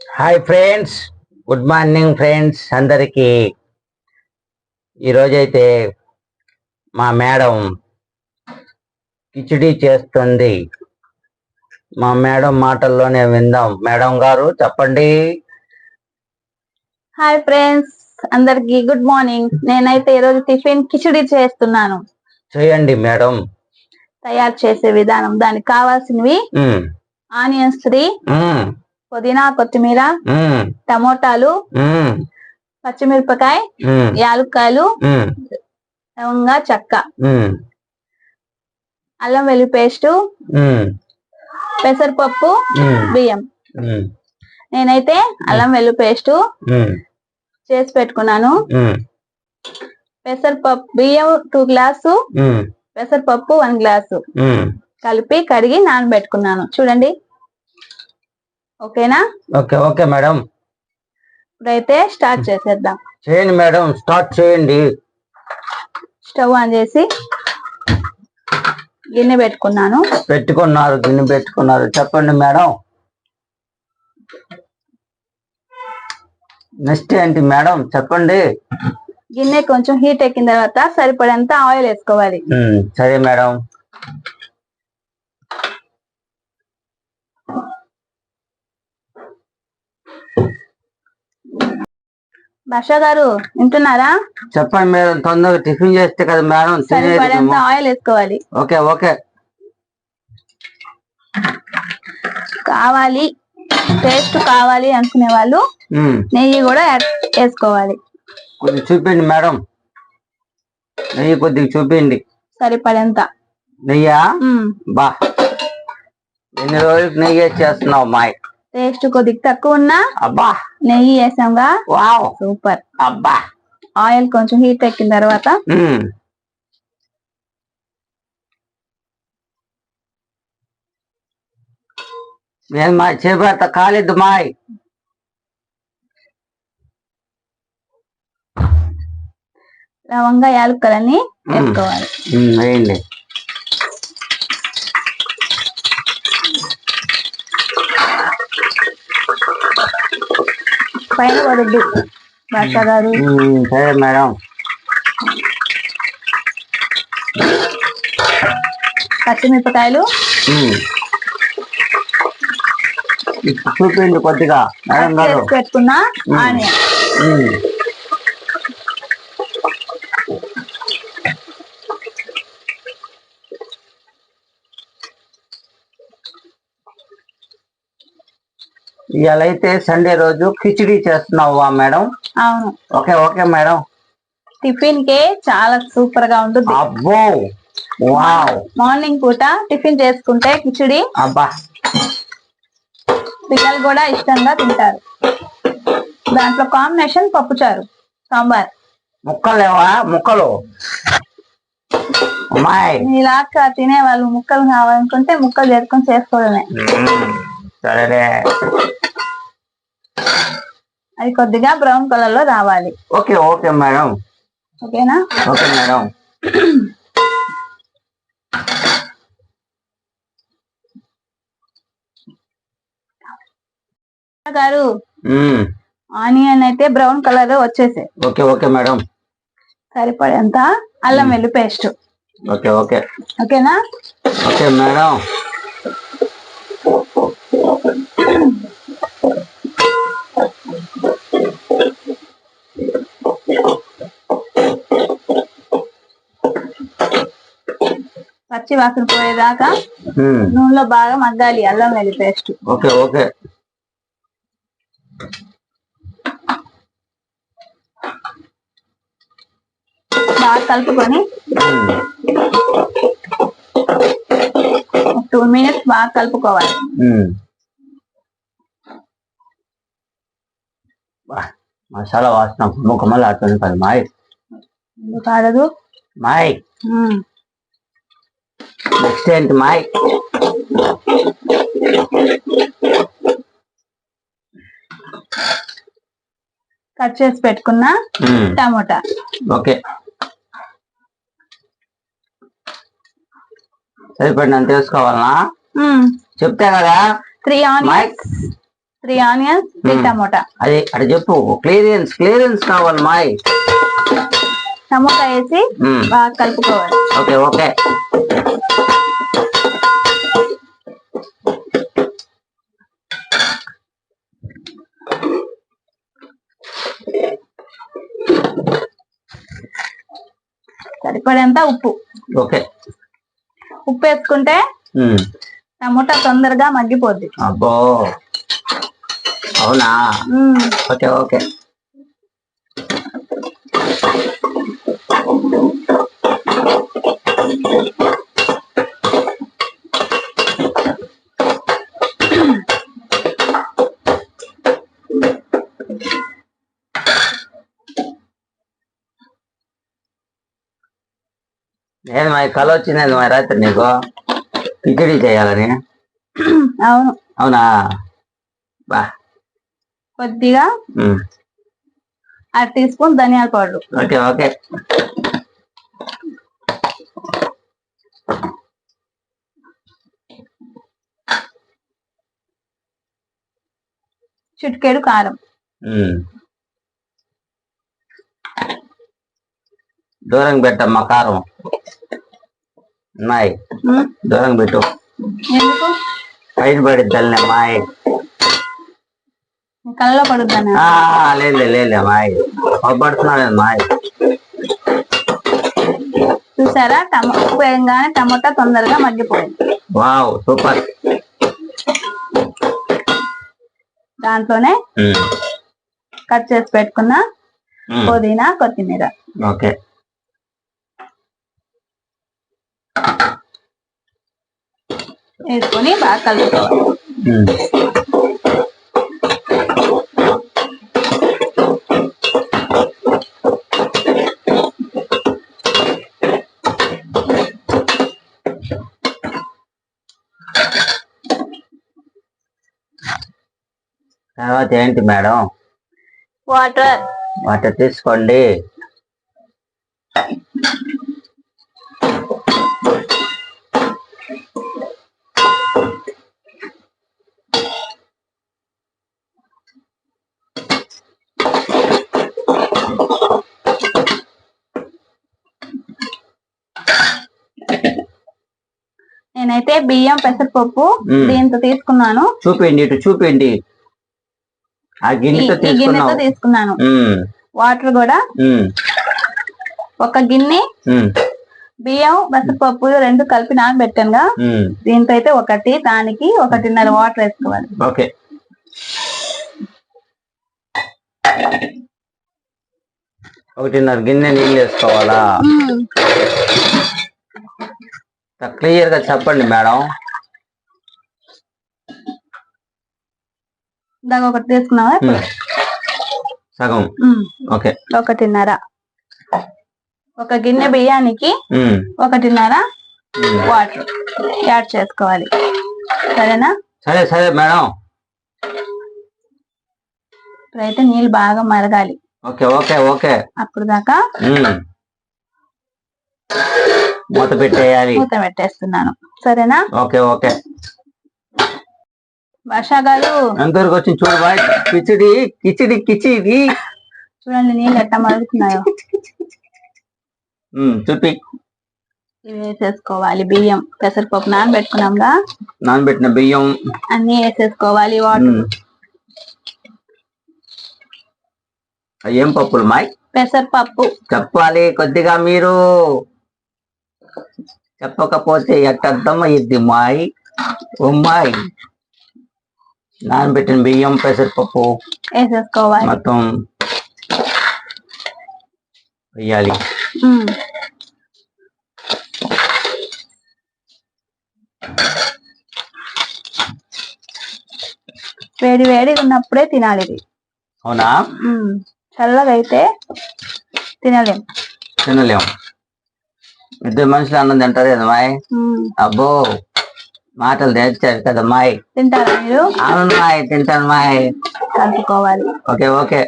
Hi friends good morning friends అందరికీ. ఈరోజైతే మా మేడం కిచిడి చేస్తుంది. మా మేడం మాటల్లోనే విందాం. మేడం గారు చెప్పండి. హాయ్ ఫ్రెండ్స్ అందరికి గుడ్ మార్నింగ్. నేనైతే ఈరోజు టిఫిన్ కిచిడి చేస్తున్నాను. చేయండి మేడం. తయారు చేసే విధానం దానికి కావాల్సినవి ఆనియన్స్ త్రీ పుదీనా కొత్తిమీర టమోటాలు పచ్చిమిరపకాయ యాలక్కాయలు లవంగా చెక్క. అల్లం వెల్లి పేస్ట్ పెసరపప్పు బియ్యం. నేనైతే అల్లం వెల్లి పేస్ట్ చేసి పెట్టుకున్నాను. పెసరపప్పు బియ్యం టూ గ్లాసు పెసరపప్పు వన్ గ్లాసు. కలిపి కడిగి నానబెట్టుకున్నాను. చూడండి. ఓకేనా? Okay okay madam. ఇప్పుడైతే స్టార్ట్ చేసేద్దాం. చేయండి మేడం స్టార్ట్ చేయండి. స్టవ్ ఆన్ చేసి గిన్నె పెట్టుకున్నాను. పెట్టుకున్నారు గిన్నె పెట్టుకున్నారు. చెప్పండి మేడం. నెక్స్ట్ ఏంటి మేడం? చెప్పండి. గిన్నె కొంచెం హీట్ ఎక్కిన తర్వాత సరిపడేంత ఆయిల్ వేసుకోవాలి. సరే మేడం. భాష గారు వింటున్నారా? చెప్పండి మేడం తొందరగా టిఫిన్ చేస్తే కదా మేడం సరిపడేంత ఆయిల్ వేసుకోవాలి. Okay okay. కావాలి టేస్ట్ కావాలి అనుకునే వాళ్ళు నెయ్యి కూడా వేసుకోవాలి. కొద్దిగా చూపిండి మేడం. నెయ్యి కొద్దిగా చూపిండి సరిపడేంత. నెయ్యా? బా. ఎన్ని రోజులకు నెయ్యి చేస్తున్నావు మాయ్? టేస్ట్ కొద్దిగా తక్కువ ఉన్నా అబ్బా. నెయ్యి వేసాంగా. వావ్. సూపర్. అబ్బా. ఆయిల్ కొంచెం హీట్ ఎక్కిన తర్వాత ఉమ్. నేను మా చేపడతా కాలేదు మాయ్. లవంగా యాలక్కలన్నీ వేసుకోవాలి. వేయండి. పైన పడద్దు. భాష గారు. సరే మేడం. పచ్చిమిరపకాయలు చూపిండి కొద్దిగా మేడం గారు. పెట్టుకున్న ఆనియన్. ఇవాళ అయితే సండే రోజు కిచిడి చేస్తున్నావా మేడం? అవును. Okay okay madam. టిఫిన్ కే చాలా సూపర్గా ఉంటుంది అబ్బో! వావ్! మార్నింగ్ పూట టిఫిన్ చేసుకుంటే కిచిడి అబ్బా! పిల్లలు కూడా ఇష్టంగా తింటారు. దాంట్లో కాంబినేషన్ పప్పుచారు సాంబార్. ముక్కలు? లేవా ముక్కలు మీలాగా తినే వాళ్ళు ముక్కలు కావాలనుకుంటే ముక్కలు చేసుకొని చేసుకోవడమే. సరేలే అది కొద్దిగా బ్రౌన్ కలర్లో రావాలి. Okay okay madam. ఓకేనా? Okay madam. గారు. ఆనియన్ అయితే బ్రౌన్ కలర్ వచ్చేసాయి ఓకే ఓకే మేడం. సరిపడేంత అల్లం వెల్లి పేస్ట్. Okay okay. ఓకేనా? Okay madam. పచ్చి వాసన పోయేదాకా. నూనెలో బాగా మగ్గాలి అల్లం వెల్లి పేస్ట్ ఓకే ఓకే బాగా కలుపుకొని. టూ మినిట్స్ బాగా కలుపుకోవాలి. మసాలా వాసన ముఖమల్లా అట్టుంది కదా మాయ్. ఆడదు? మాయ్. నెక్స్ట్ ఏంటి మాయ్? కట్ చేసి పెట్టుకున్న. టమోటా. ఓకే. సరిపడినంత వేసుకోవాలనా? చెప్తే కదా? Three onions three onions three. Tomato. అది అటు చెప్పు. క్లియరెన్స్ క్లియరెన్స్ కావాలి మాయ్ టమోటా వేసి బాగా కలుపుకోవాలి. Okay okay. సరిపడేంత ఉప్పు. ఓకే. ఉప్పు వేసుకుంటే టమోటా తొందరగా మగ్గిపోద్ది. అబ్బో! అవునా. Okay okay. ఏది మరి కళ వచ్చింది మరి రాత్రి నీకు? కిచడీ చేయాలని అవును. అవునా? బా. కొద్దిగా అర టీ స్పూన్ ధనియాల పౌడర్. Okay okay. చిటికెడు కారం. దూరం పెట్టమ్మా కారం. మ్మ్. దూరం పెట్టు. పడిద్దల్ని మాయ్. కళ్ళలో పడుద్దాను? లేదు లేదు మాయ్. పడుతున్నాడు మాయ్. చూసారా? టమో ఉప్పు వేయంగానే టమోటా తొందరగా మగ్గిపోయింది. Wow super. దాంట్లోనే కట్ చేసి పెట్టుకున్న పుదీనా కొత్తిమీర. ఓకే. వేసుకొని బాగా కలుపుకోవాలి. తర్వాత ఏంటి మేడం? వాటర్. వాటర్ తీసుకోండి. నేనైతే బియ్యం పెసరపప్పు. దీంతో తీసుకున్నాను. చూపిండి ఇటు చూపిండి. ఆ గిన్నెతో గిన్నెతో తీసుకున్నాను. వాటర్ కూడా. ఒక గిన్నె బియ్యం పెసరపప్పు రెండు కలిపి నానబెట్టానుగా. దీంతో అయితే ఒకటి దానికి ఒకటిన్నర వాటర్ వేసుకోవాలి. ఓకే. ఒకటిన్నర గిన్నె నీళ్ళు వేసుకోవాలా? క్లియర్గా చెప్పండి మేడం. ఇందాక ఒకటి తీసుకున్నావా. సగం. ఓకే. ఒకటిన్నర. ఒక గిన్నె బియ్యానికి ఒకటిన్నర. వాటర్ యాడ్ చేసుకోవాలి. సరేనా? సరే సరే మేడం. ఇప్పుడైతే నీళ్ళు బాగా మరగాలి. Okay okay okay. అప్పుడు దాకా. మూత పెట్టేయాలి. మూత పెట్టేస్తున్నాను. సరేనా? Okay okay. వర్షా గారు. ఎంతవరకు వచ్చింది చూడు బాయ్. కిచిడి కిచిడి కిచిడి. చూడండి నీళ్ళు ఎట్లా మరుగుతున్నాయో. చూపి. ఇవి వేసేసుకోవాలి. బియ్యం పెసరపప్పు నానబెట్టుకున్నాంగా నానబెట్టిన బియ్యం. అన్ని వేసేసుకోవాలి వాటర్. ఏం పప్పులు మాయ్? పెసరపప్పు. చెప్పాలి కొద్దిగా మీరు. చెప్పకపోతే ఎట్టద్దమ్మయ్యిద్ది మాయ్? ఉమ్మాయి నానబెట్టిన బియ్యం పెసరపప్పు వేసేసుకోవాలి. మొత్తం వేయాలి. ఉమ్. వేడి వేడిగా ఉన్నప్పుడే తినాలి ఇది. అవునా. చల్లగా అయితే తినలేం. తినలేం. ఇద్దరు మనుషులు అన్నం తింటారు కదా మాయ్? ఉమ్. అబ్బో మాటలు తెచ్చారు కదా మాయ్. తింటారా మీరు? అవును మాయ్ తింటాను మాయ్. కలుపుకోవాలి ఓకే ఓకే.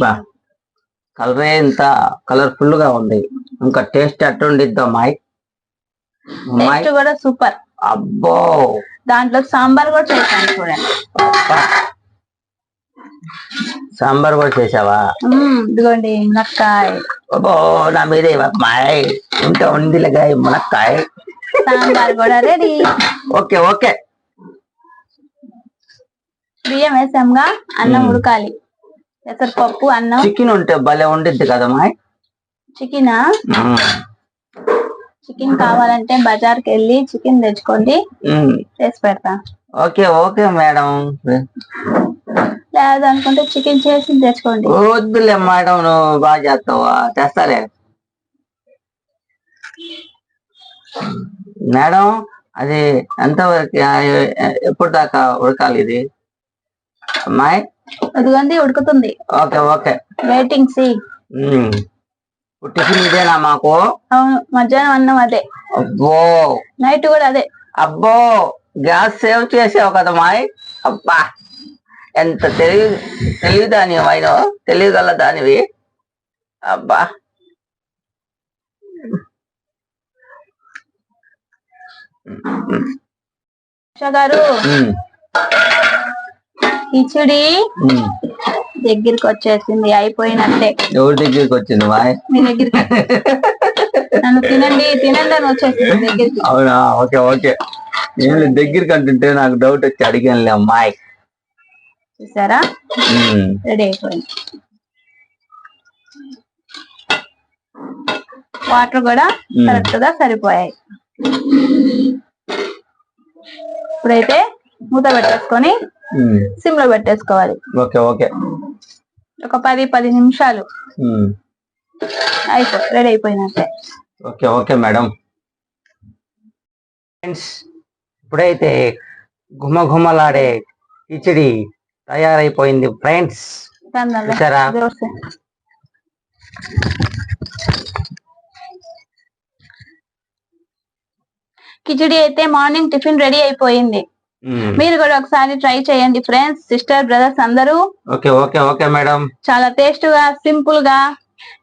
బా కలరే ఇంత కలర్ఫుల్గా ఉంది. ఇంకా టేస్ట్ అమ్మాయి టేస్ట్ కూడా సూపర్. అబ్బో! దాంట్లో సాంబార్ కూడా చేశాను చూడండి. సాంబార్ కూడా చేసావా ఇదిగోండి మునక్కాయ. అబ్బో నా మీదే అమ్మాయి ఇంకా ఉందిలేగా మునక్కాయ. సాంబార్ కూడా రెడీ. Okay okay. బియ్యం వేసాంగా అన్నం. ఉడకాలి. పెసరపప్పు అన్నం. చికెన్ ఉంటే భలే ఉండిద్ది కదా అమ్మాయి చికెన్. చికెన్ కావాలంటే బజార్కి వెళ్ళి చికెన్ తెచ్చుకోండి. చేసి పెడతా. Okay okay madam. లేదనుకుంటే చికెన్ చేసి తెచ్చుకోండి. వద్దులే మేడం నువ్వు బాగా చేస్తావా? చేస్తాలే. మేడం అది ఎంతవరకు ఎప్పుడు దాకా ఉడకాలి ఇది? అమ్మాయి? ఇదిగోండి ఉడుకుతుంది. Okay okay. వెయిటింగ్ సి టిఫిన్ ఇదేనా మాకు? అవును మధ్యాహ్నం అన్నం అదే. అబ్బో. నైట్ కూడా అదే. అబ్బో గ్యాస్ సేవ్ చేసావు కదా మాయ్. అబ్బా ఎంత తెలివి తెలివి దాని అయిన తెలియగల దానివి. అబ్బా. గారు. కిచిడి. దగ్గరికి వచ్చేసింది అయిపోయినట్టే. ఎవరి దగ్గరికి వచ్చింది మాయ్? మీ దగ్గరికి. నన్ను తినండి తినండి అని వచ్చేసింది దగ్గరికి. అవునా? Okay okay. నేను దగ్గరికి అంటుంటే నాకు డౌట్ వచ్చి అడిగానులే అమ్మాయి. చూసారా? రెడీ అయిపోయింది. వాటర్ కూడా. కరెక్ట్గా సరిపోయాయి. ఇప్పుడైతే మూత పెట్టేసుకొని సిమ్లో పెట్టేసుకోవాలి. Okay okay. ఒక పది పది నిమిషాలు. అయిపో రెడీ అయిపోయినట్టే ఓకే ఓకే మేడం. ఫ్రెండ్స్ ఇప్పుడైతే గుమగుమలాడే కిచిడి తయారైపోయింది ఫ్రెండ్స్. చూసారా? కిచిడి అయితే మార్నింగ్ టిఫిన్ రెడీ అయిపోయింది. మీరు కూడా ఒకసారి ట్రై చేయండి ఫ్రెండ్స్ సిస్టర్ బ్రదర్స్ అందరూ. ఓకే ఓకే ఓకే మేడం చాలా టేస్ట్గా సింపుల్గా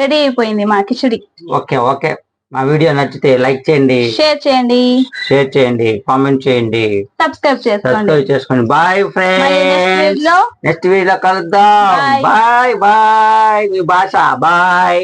రెడీ అయిపోయింది మా కిచిడి. ఓకే ఓకే మా వీడియో నచ్చితే లైక్ చేయండి. షేర్ చేయండి. షేర్ చేయండి కామెంట్ చేయండి. సబ్స్క్రైబ్ చేసుకోండి. సబ్స్క్రైబ్ చేసుకోండి. బాయ్ ఫ్రెండ్స్ నెక్స్ట్ వీడియో కలుద్దాం. బాయ్ బాయ్ మీ భాష. బాయ్